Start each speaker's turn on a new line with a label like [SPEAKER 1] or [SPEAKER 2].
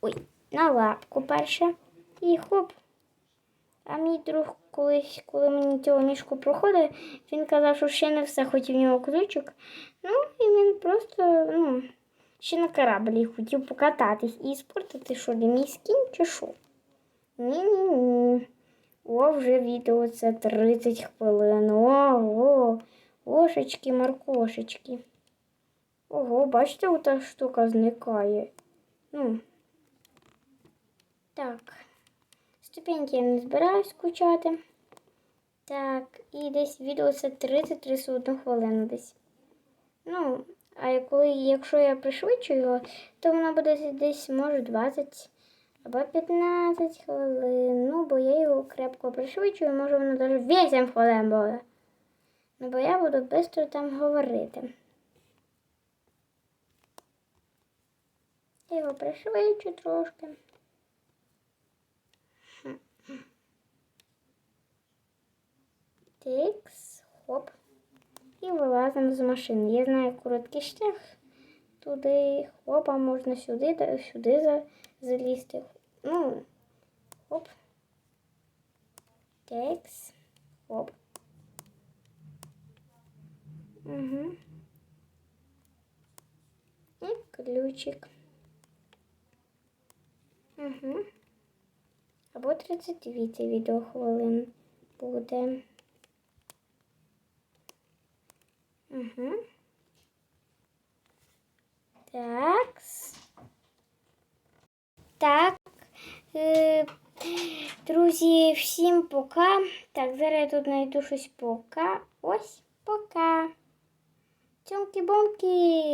[SPEAKER 1] Ой, на лапку перше. І хоп. А мій друг колись, коли мені цього мішку проходив, він казав, що ще не все хотів в нього ключик. Ну, і він просто, ну, ще на кораблі хотів покататись і спортити, що ли, мій скін чи що? Ні-ні-ні. О, вже відео це 30 хвилин. Ого, ошечки, маркошечки. Ого, бачите, ота штука зникає. Ну. Так. Ступеньки я не збираюсь скучати. Так, і десь відео це 30-31 хвилину десь. Ну, а коли, якщо я пришвидшую його, то воно буде десь, може, 20 або 15 хвилин. Ну, бо я його крепко пришвидшую, може воно навіть 8 хвилин буде. Ну, бо я буду швидко там говорити. Я його пришвидшу трошки. Тикс, хоп. І вилазимо з машини. Я знаю короткий шлях. Туди, хоп, а можна сюди, сюди залізти. Ну, хоп. Текс. Хоп. Угу. І ключик. Угу. Або 32 це відео хвилин буде. Угу. Так. Так. Е, друзі, всім пока. Так, зараз я тут знайду щось пока. Ось, пока. Цьомки-бомки.